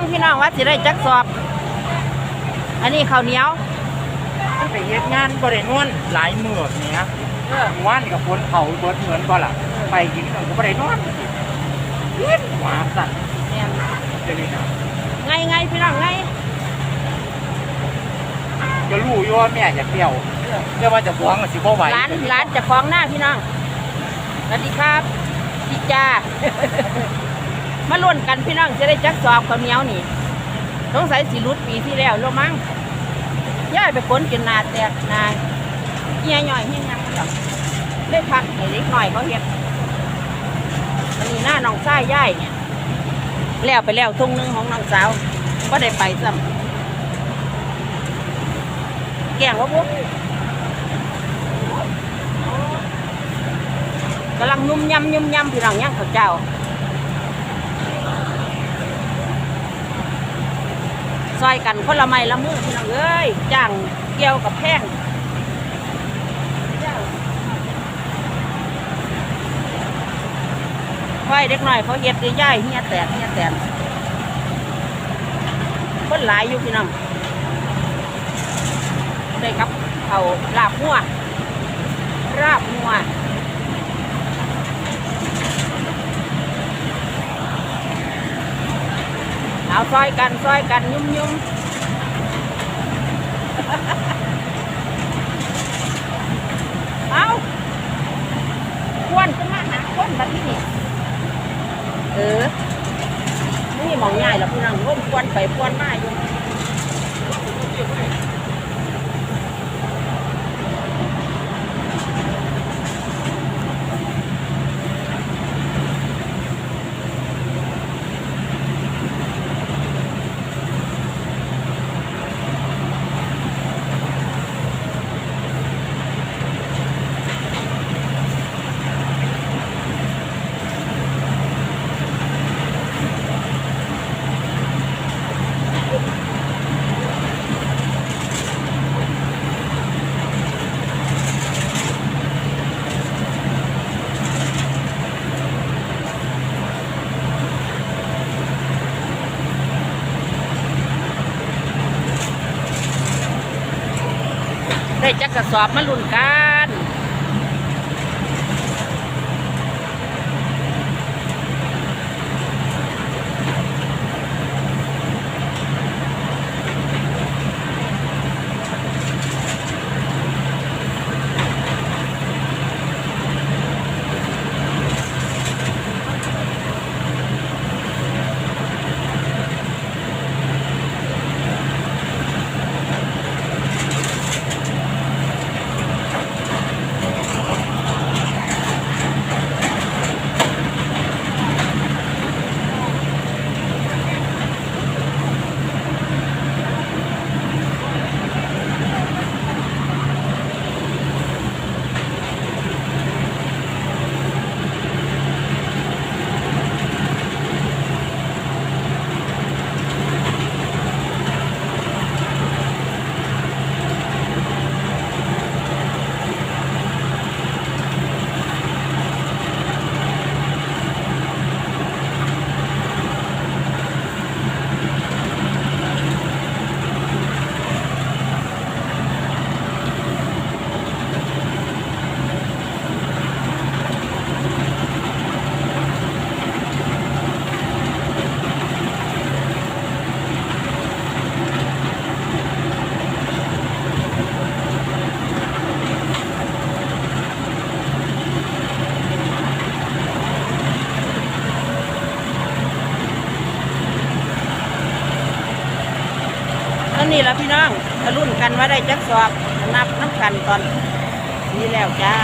งพี่น้องว่าสิได้จักสอบ อันนี้ข้าวเหนียวไปเฮ็ดงานบ่ได้นอนหลายมื้อเนี้ยเออว่านกับคนเขาเบิดเหมือนบ่ล่ะ ไปกินกันก็บ่ได้นอนเฮ็ดหวาสั่นแม่นเดี๋ยวนี้นะไงไงพี่น้องไงก็รู้อยู่ว่าแม่อยากเที่ยวแต่ว่าจะหวงก็สิบ่ไหวร้านร้านเจะคล้าของหน้าพี่น้องสวัสดีครับพี่จ้า มาล้วนกันพี่น้องจะได้จักสอบข้าวเหนียวนี่สงสัยสิรุดปีที่แล้วแล้วมั้งย่ายไปขนกินนาแตกนายเฮียย่อยเฮียยังมันดอกได้พักให้เล็กหน่อยเขาเฮ็ดอันนี้หน้าน้องชายย่ายเนี่ยแล้วไปแล้วทุ่งนึงของน้องสาวก็ได้ไปซ้ำแกงว่าบุ๊กำลังนุ่มยำนุ่มยำพี่น้องย่างข้าวเจ้า ซอยกันคนละไม้ละมือพี่น้องเอ้ยจ้างเกี่ยวกับแพงค่อยเด็กหน่อยเขาเฮ็ดได้ย่ายเฮียแตกเฮียแตกคนหลายอยู่พี่น้องได้ครับเขาลาบหัวราบหัวเอา ซอยกันซอยกันยุ่มยุ่มเอาควนขึ้นมาหาคนแบบนี้เออนี่มองง่ายแล้วพี่น้องร่มควนไปควนมาอยู่ จักกระสอบมาลุ้นกัน อั นี้ละพี่น้องทะรุ่นกันว่าได้จักสอบนับน้ำกันตอนนี้แล้วจ้า